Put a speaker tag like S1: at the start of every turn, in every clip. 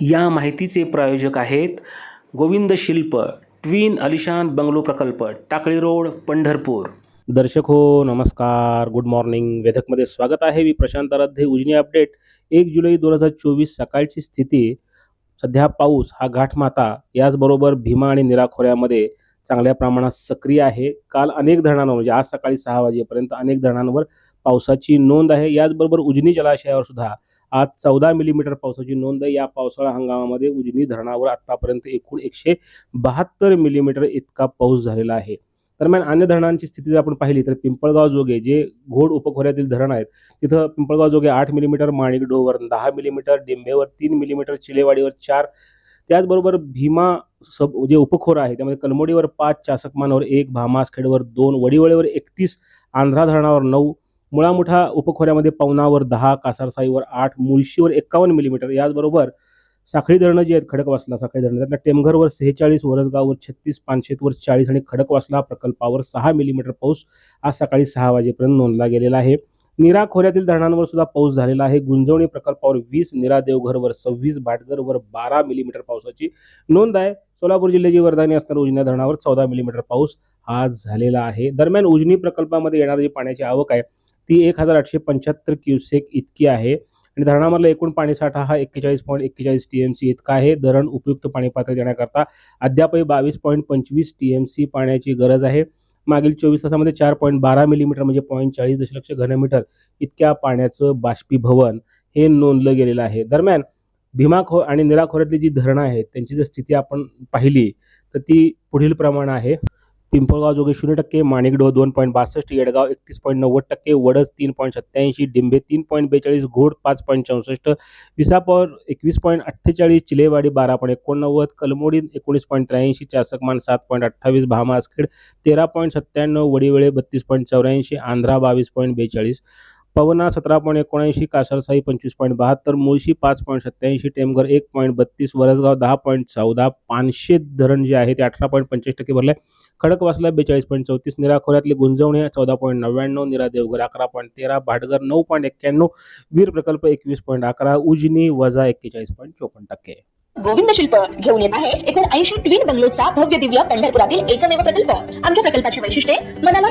S1: या माहितीचे प्रायोजक आहेत गोविंद शिल्प ट्विन अलिशान बंगलो प्रकल्प टाकळी रोड पंढरपूर.
S2: दर्शक हो नमस्कार. गुड मॉर्निंग वेधकमध्ये स्वागत आहे मी प्रशांत आराध्ये. उजनी अपडेट. एक जुलै दोन हजार चोवीस सकाळची स्थिती. सध्या पाऊस हा घाटमाता. याचबरोबर भीमा आणि निरा खोऱ्यामध्ये चांगल्या प्रमाणात सक्रिय आहे. काल अनेक धरणांवर म्हणजे आज सकाळी सहा वाजेपर्यंत अनेक धरणांवर पावसाची नोंद आहे. याचबरोबर उजनी जलाशयावर सुद्धा आज चौदा मिलीमीटर पावसाची नोंद या पावसाळा हंगामामध्ये उजनी धरणावर आतापर्यंत एकूण एकशे बहात्तर मिलीमीटर इतका पाऊस झालेला आहे. दरम्यान अन्य धरणांची स्थिती जर आपण पाहिली तर पिंपळगाव जोगे जे घोड उपखोऱ्यातील धरण आहेत तिथं पिंपळगाव जोगे आठ मिलीमीटर माणिकडोवर दहा मिलीमीटर डिंबेवर तीन मिलीमीटर चिलेवाडीवर चार. त्याचबरोबर भीमा सब जे उपखोर आहे त्यामध्ये कलमोडीवर पाच चासकमानवर एक भामासखेडवर दोन वडिवळेवर एकतीस आंध्रा धरणावर नऊ मुळामुठा उपखोऱ्यामध्ये पवनावर दहा कासारसाईवर आठ मुळशीवर एक्कावन्न मिलीमीटर याचबरोबर साखळी धरणं जी आहेत खडकवासला साखळी धरणं. त्यातल्या टेमघरवर सेहेचाळीस वरसगाववर छत्तीस पानशेतवर चाळीस आणि खडकवासला प्रकल्पावर सहा मिलीमीटर पाऊस आज सकाळी सहा वाजेपर्यंत नोंदला गेलेला आहे. निरा खोऱ्यातील धरणांवर सुद्धा पाऊस झालेला आहे. गुंजवणी प्रकल्पावर वीस निरा देवघरवर सव्वीस भाटघरवर बारा मिलीमीटर पावसाची नोंद आहे. सोलापूर जिल्ह्याची वर्धानी असणाऱ्या उजनी धरणावर चौदा मिलीमीटर पाऊस आज झालेला आहे. दरम्यान उजनी प्रकल्पामध्ये येणारी जी पाण्याची आवक आहे ती एक हजार आठशे पंच्याहत्तर क्युसेक इतकी आहे. आणि धरणामधला एकूण पाणीसाठा हा एक्केचाळीस पॉईंट एक्केचाळीस टी एम सी इतका आहे. धरण उपयुक्त पाणी पातळी देण्याकरता अद्यापही बावीस पॉईंट पंचवीस टी एम सी पाण्याची गरज आहे. मागील चोवीस तासामध्ये चार पॉईंट बारा मिलीमीटर म्हणजे पॉईंट चाळीस दशलक्ष घनमीटर इतक्या पाण्याचं बाष्पीभवन हे नोंदलं गेलेलं आहे. दरम्यान भीमाखो आणि निराखोऱ्यातली जी धरणं आहेत त्यांची जर स्थिती आपण पाहिली तर ती पुढील प्रमाण आहे. पिंपळगाव जोगे शून्य टक्के माणिकडोह दोन पॉईंट बासष्ट येडगाव एकतीस पॉईंट नव्वद टक्के वडस तीन पॉईंट सत्त्याऐंशी डिंबे तीन पॉईंट बेचाळीस घोड पाच पॉईंट चौसष्ट विसापूर एकवीस पॉईंट अठ्ठेचाळीस चिलेवाडी बारा पॉईंट एकोणनव्वद कलमोडी एकोणीस पॉईंट त्र्याऐंशी चासकमान सात पॉईंट अठ्ठावीस भामासखेड तेरा पॉईंट सत्त्याण्णव वडीवेळे बत्तीस पॉईंट चौऱ्याऐंशी आंध्रा बावीस पॉईंट बेचाळीस. पवना सतरा पॉईंट एकोणऐंशी कासारसाई पंचवीस पॉईंट बहात्तर मुळशी पाच पॉईंट सत्त्याऐंशी टेमघर एक पॉईंट बत्तीस वरसगाव दहा पॉईंट चौदा पानशे धरण जे आहे ते अठरा पॉईंट पंचवीस टक्के भरले. खडकवासला बेचाळीस पॉईंट चौतीस निरा खोऱ्यातले गुंजवणे चौदा पॉईंट नव्याण्णव निरा देवघर अकरा पॉईंट तेरा भाटघर नऊ पॉईंट एक्क्याण्णव वीर प्रकल्प एकवीस पॉईंट अकरा उजनी वजा एक्केचाळीस पॉईंट चोपन्न टक्के.
S3: गोविंद शिल्प घेऊन येत आहे एकूण ऐंशी ट्विन बंगलोचा भव्य दिव्य पंढरपुरातील एकमेव प्रकल्प. आमच्या प्रकल्पाची वैशिष्ट्ये मनाला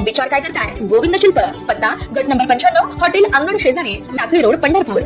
S3: मग विचार काय करताय? गोविंद शिल्प पत्ता गट नंबर पंच्याण्णव हॉटेल अंगण शेजारी टाकळी रोड पंढरपूर.